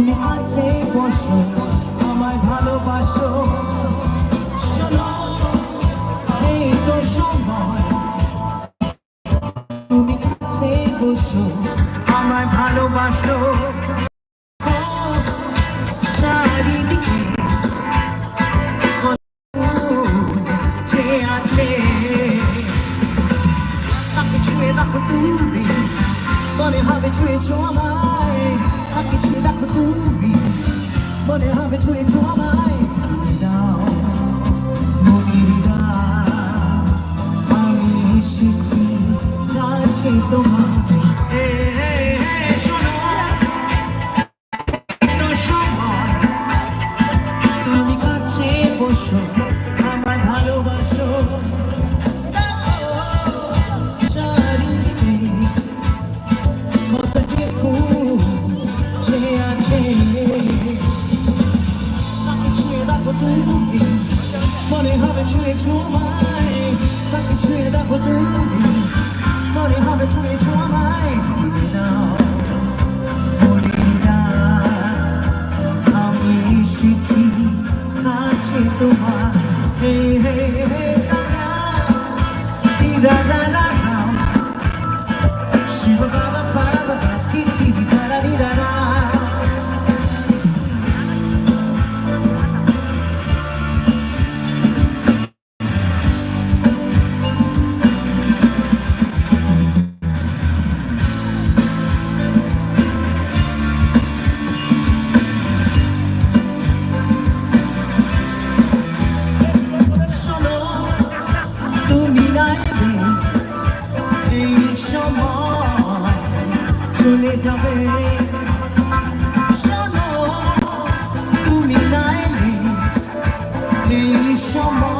তুমি কাছে বসো, আমায় ভালোবাসো। চলো এই তো সময়। তুমি কাছে বসো, আমায় ভালোবাসো। চারিদিকে আছে, তাকে ছুঁয়ে দেখো তুমি। মনে হবে ছুঁয়েছো আমায়। তাকে ছুঁয়ে দেখো তুমি। মনে হবে ছুঁয়েছো আমায় আমি এসেছি কাছে তোমার হবে ছুঁয়ে ছোঁয়ায়, তাকে ছুঁয়ে দেখো তুমি। মনে হবে ছুঁয়ে ছোঁয়ায়। মনে দাও মনে দাও আমি এসেছি কাছে তোমার। হে তুমি এই সময় চলে যাবে শোনো তুমি নাই এই সময়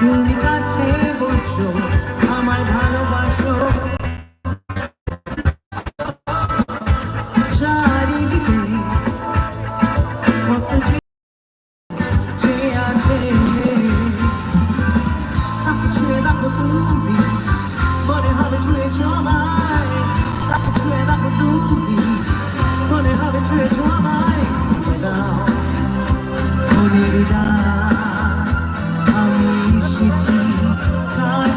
তুমি কাছে বসো, আমায় ভালোবাসো। চারিদিকে কত যে আছে। তাকে ছুঁয়ে দেখো তুমি, মনে হবে ছুঁয়েছো আমায় তাকে ছুঁয়ে দেখো তুমি, মনে হবে ছুঁয়েছো আমায় দাও মনের দাও